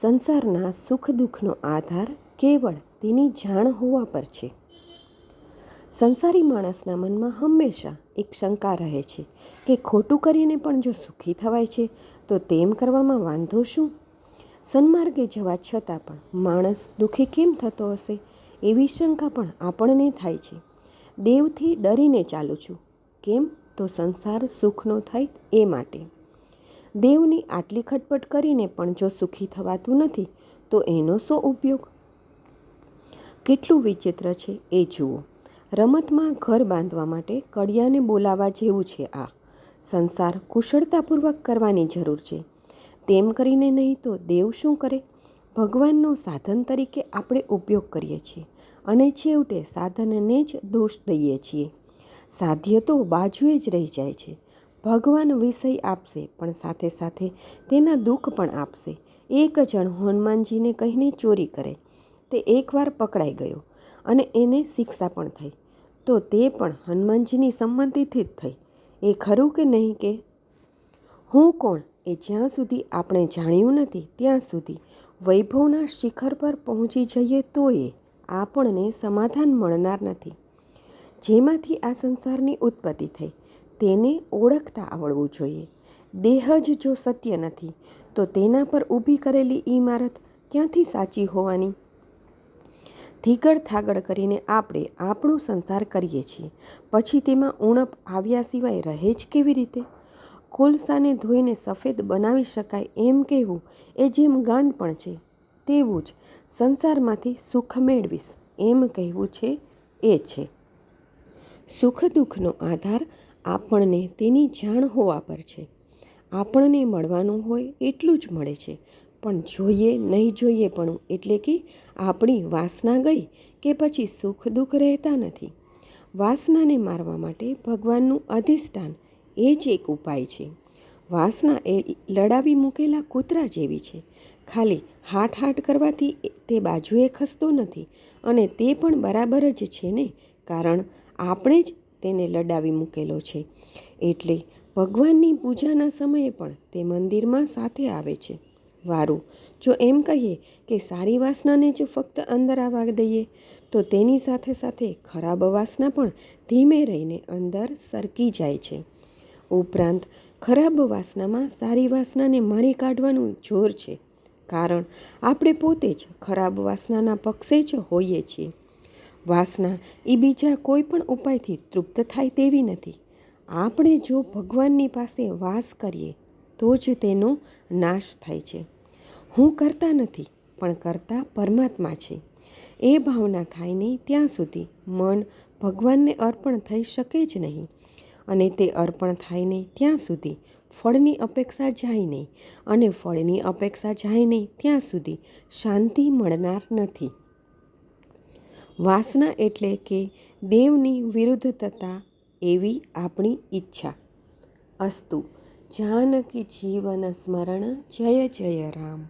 સંસારના સુખ દુઃખનો આધાર કેવળ તેની જાણ હોવા પર છે. સંસારી માણસના મનમાં હંમેશા એક શંકા રહે છે કે ખોટું કરીને પણ જો સુખી થવાય છે, તો તેમ કરવામાં વાંધો શું? સન્માર્ગે જવા છતાં પણ માણસ દુઃખી કેમ થતો હશે એવી શંકા પણ આપણને થાય છે. દેવથી ડરીને ચાલું છું. કેમ? તો સંસાર સુખનો થાય એ માટે. દેવની આટલી ખટપટ કરીને પણ જો સુખી થવાતું નથી, તો એનો શો ઉપયોગ? કેટલું વિચિત્ર છે એ જુઓ. રમતમાં ઘર બાંધવા માટે કડિયાને બોલાવવા જેવું છે આ. સંસાર કુશળતાપૂર્વક કરવાની જરૂર છે. તેમ કરીને નહીં તો દેવ શું કરે? ભગવાનનો સાધન તરીકે આપણે ઉપયોગ કરીએ છીએ અને છેવટે સાધનને જ દોષ દઈએ છીએ. સાધ્ય તો બાજુએ જ રહી જાય છે. ભગવાન વિષય આપશે, પણ સાથે સાથે તેના દુઃખ પણ આપશે. એક જણ હનુમાનજીને કહીને ચોરી કરે, તે એકવાર પકડાઈ ગયો અને એને શિક્ષા પણ થઈ. તો તે પણ હનુમાનજીની સંમતિથી જ થઈ. એ ખરું કે નહીં કે? હું કોણ? એ જ્યાં સુધી આપણે જાણ્યું નથી, ત્યાં સુધી વૈભવના શિખર પર પહોંચી જઈએ તો એ આપણને સમાધાન મળનાર નથી. જેમાંથી આ સંસારની ઉત્પત્તિ થઈ. તેને ઓળખતા આવડવું જોઈએ. દેહ જ જો સત્ય નથી, તો તેના પર ઊભી કરેલી ઇમારત ક્યાંથી સાચી હોવાની? થીગડ થાગડ કરીને આપણે આપણો સંસાર કરીએ છીએ. પછી તેમાં ઉણપ આવ્યા સિવાય રહે જ કેવી રીતે? કોલસાને ધોઈને સફેદ બનાવી શકાય એમ કહેવું એ જેમ ગાંડ પણ છે, તેવું જ સંસારમાંથી સુખ મેળવીશ એમ કહેવું છે, એ છે. સુખ દુઃખનો આધાર આપણને તેની જાણ હોવા પર છે. આપણને મળવાનું હોય એટલું જ મળે છે. પણ જોઈએ નહીં જોઈએ પણ એટલે કે આપણી વાસના ગઈ કે પછી સુખ દુઃખ રહેતા નથી. વાસનાને મારવા માટે ભગવાનનું અધિષ્ઠાન એ જ એક ઉપાય છે. વાસના એ લડાવી મૂકેલા કૂતરા જેવી છે. ખાલી હાટ હાટ કરવાથી તે બાજુએ ખસતો નથી અને તે પણ બરાબર જ છે ને? કારણ આપણે જ તેને લડાવી મૂકેલો છે. એટલે ભગવાનની પૂજાના સમયે પણ તે મંદિરમાં સાથે આવે છે. વારું, જો એમ કહીએ કે સારી વાસનાને જો ફક્ત અંદર આવવા દઈએ, તો તેની સાથે સાથે ખરાબ વાસના પણ ધીમે રહીને અંદર સરકી જાય છે. ઉપરાંત, ખરાબ વાસનામાં સારી વાસનાને મારી કાઢવાનું જોર છે. કારણ, આપણે પોતે જ ખરાબ વાસનાના પક્ષે જ હોઈએ છીએ. વાસના એ બીજા કોઈ પણ ઉપાયથી તૃપ્ત થાય તેવી નથી. આપણે જો ભગવાનની પાસે વાસ કરીએ, તો જ તેનો નાશ થાય છે. હું કરતા નથી, પણ કરતા પરમાત્મા છે. એ ભાવના થાય નહીં ત્યાં સુધી મન ભગવાનને અર્પણ થઈ શકે જ નહીં. અને તે અર્પણ થાય નહીં ત્યાં સુધી ફળની અપેક્ષા જાય નહીં. અને ફળની અપેક્ષા જાય નહીં ત્યાં સુધી શાંતિ મળનાર નથી. વાસના એટલે કે દેવની વિરુદ્ધતા એવી આપણી ઈચ્છા. અસ્તુ, જાનકી જીવન સ્મરણ જય જય રામ.